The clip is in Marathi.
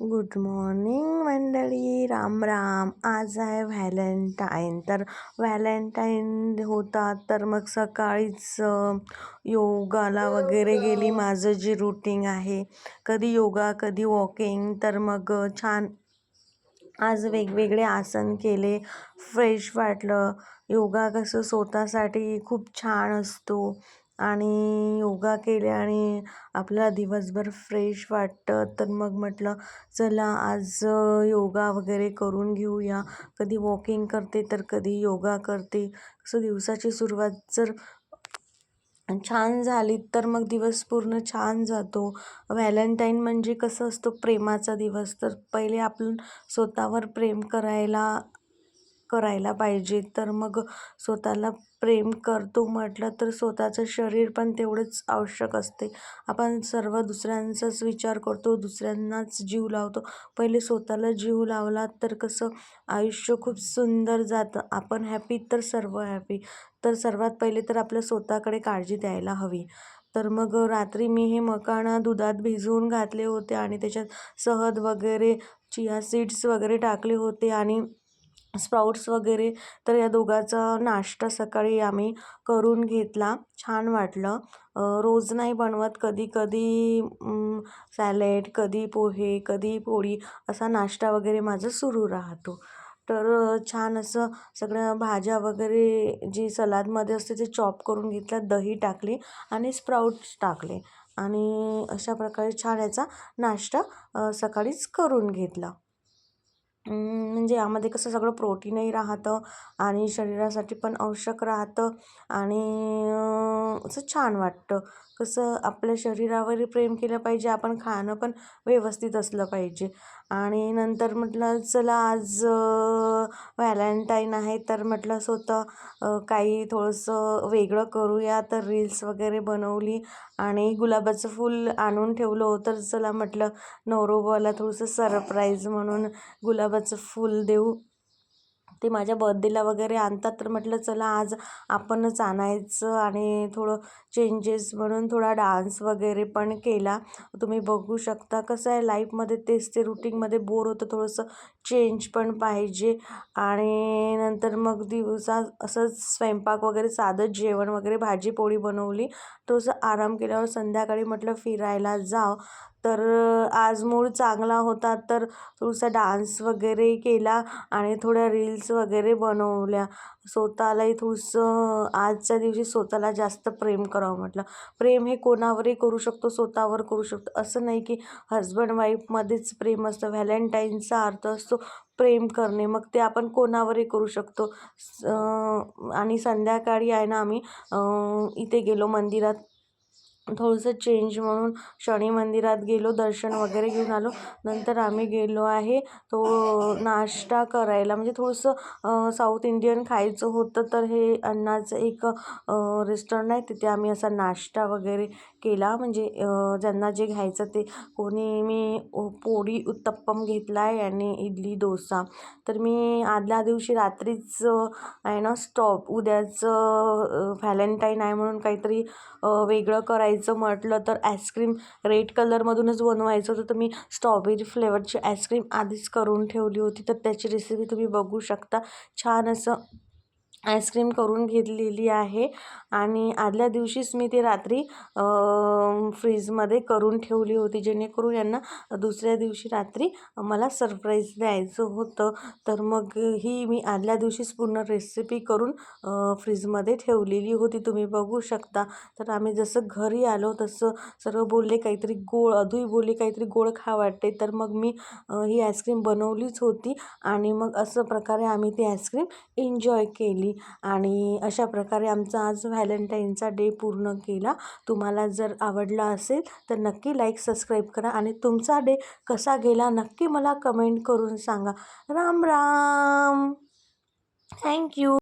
गुड मॉर्निंग मंडळी राम राम आज आहे व्हॅलेंटाईन तर व्हॅलेंटाईन होता तर मग सकाळीच योगाला वगैरे गेली. माझं जे रुटीन आहे कधी योगा कधी वॉकिंग तर मग छान आज वेगवेगळे आसन केले. फ्रेश वाटलं. योगा कसं स्वतःसाठी खूप छान असतो. आणि योगा केल्याने आपल्याला दिवसभर फ्रेश वाटतं तर मग म्हटलं चला आज योगा वगैरे करून घेऊया. कधी वॉकिंग करते तर कधी योगा करते. असं दिवसाची सुरुवात जर छान झाली तर मग दिवस पूर्ण छान जातो. व्हॅलेंटाईन म्हणजे कसं असतो? प्रेमाचा दिवस. तर पहिले आपण स्वतःवर प्रेम करायला करायला पाहिजे. तर मग स्वतःला प्रेम करतो म्हटलं तर स्वतःचं शरीर पण तेवढंच आवश्यक असते. आपण सर्व दुसऱ्यांचाच विचार करतो दुसऱ्यांनाच जीव लावतो. पहिले स्वतःला जीव लावला तर कसं आयुष्य खूप सुंदर जातं. आपण हॅपी तर सर्व हॅपी तर सर्वात पहिले तर आपल्या स्वतःकडे काळजी द्यायला हवी. तर मग रात्री मी हे मकाणा दुधात भिजवून घातले होते आणि त्याच्यात सहद वगैरे चिया सीड्स वगैरे टाकले होते आणि स्प्राउट्स वगैरे तर या दोघांचा नाश्ता सकाळी आम्ही करून घेतला. छान वाटलं. रोज नाही बनवत. कधी कधी सॅलेड कधी पोहे कधी पोळी असा नाश्ता वगैरे माझं सुरू राहतो. तर छान असं सगळ्या भाज्या वगैरे जी सलादमध्ये असते ते चॉप करून घेतलं दही टाकले आणि स्प्राउट्स टाकले. आणि अशा प्रकारे छान याचा नाश्ता सकाळीच करून घेतला. म्हणजे यामध्ये कसं सगळं प्रोटीनही राहतं आणि शरीरासाठी पण आवश्यक राहतं आणि असं छान वाटतं. कसं आपल्या शरीरावर प्रेम केलं पाहिजे आपण खाणं पण व्यवस्थित असलं पाहिजे. आणि नंतर म्हटलं चला आज व्हॅलेंटाईन आहे तर म्हटलं स्वतः काही थोडंसं वेगळं करूया. तर रील्स वगैरे बनवली आणि गुलाबाचं फूल आणून ठेवलं होतं. चला म्हटलं नवरोबाला थोडंसं सरप्राईज म्हणून गुलाबाचं फूल देऊ. ते माझ्या बर्थडेला वगैरे आणतात. तर म्हटलं चला आज आपणच आणायचं आणि थोडं चेंजेस म्हणून थोडा डान्स वगैरे पण केला. तुम्ही बघू शकता कसं आहे लाईफमध्ये तेच ते रुटीनमध्ये बोर होतं. थोडंसं चेंज पण पाहिजे आणि नंतर मग दिवसा असंच स्वयंपाक वगैरे साधंच जेवण वगैरे भाजी पोळी बनवली. थोडंसं आराम केल्यावर संध्याकाळी म्हटलं फिरायला जाव. तर आज मूड चांगला होता तर थोडासा डान्स वगैरे केला आणि थोड्या रील्स वगैरे बनवल्या. स्वतःलाही थोडंसं आजच्या दिवशी स्वतःला जास्त प्रेम करावं म्हटलं. प्रेम हे कोणावरही करू शकतो स्वतःवर करू शकतो. असं नाही की हजबंड वाईफमध्येच प्रेम असतं. व्हॅलेंटाईनचा अर्थ असतो. प्रेम करणे मग ते आपण कोणावरही करू शकतो. आणि संध्याकाळी आहे ना आम्ही इथे गेलो मंदिरात. थोडंसं चेंज म्हणून शनी मंदिरात गेलो दर्शन वगैरे घेऊन आलो. नंतर आम्ही गेलो आहे तो नाश्ता करायला. म्हणजे थोडंसं साऊथ इंडियन खायचं होतं तर हे अण्णाचं एक रेस्टॉरंट आहे. तिथे आम्ही असा नाश्ता वगैरे केला. म्हणजे ज्यांना जे घ्यायचं ते. कोणी मी पोळी उत्तप्पम घेतला आहे आणि इडली डोसा. तर मी आदल्या दिवशी रात्रीच आहे ना स्टॉप उद्याचं व्हॅलेंटाईन आहे म्हणून काहीतरी वेगळं करायचं म्हटलं तर आईस्क्रीम रेड कलरमधूनच बनवायचं होतं. तर मी स्ट्रॉबेरी फ्लेवरची आईस्क्रीम आधीच करून ठेवली होती. तर त्याची रेसिपी तुम्ही बघू शकता. छान असं आईस्क्रीम करून घेतलेली आहे आणि आदल्या दिवशीच मी ती रात्री फ्रीजमध्ये करून ठेवली होती जेणेकरून यांना दुसऱ्या दिवशी रात्री मला सरप्राईज द्यायचं होतं. तर मग ही मी आदल्या दिवशीच पूर्ण रेसिपी करून फ्रीजमध्ये ठेवलेली होती. तुम्ही बघू शकता. तर आम्ही जसं घरी आलो तसं सर्व बोलले काहीतरी गोड अधूही बोलले काहीतरी गोड खा वाटते. तर मग मी ही आईस्क्रीम बनवलीच होती आणि मग असं प्रकारे आम्ही ती आईस्क्रीम एन्जॉय केली. आणि अशा प्रकारे आमचा आज व्हॅलेंटाईनचा डे पूर्ण केला. तुम्हाला जर आवडला असेल तर नक्की लाईक सबस्क्राईब करा आणि तुमचा डे कसा गेला नक्की मला कमेंट करून सांगा. राम राम. थँक्यू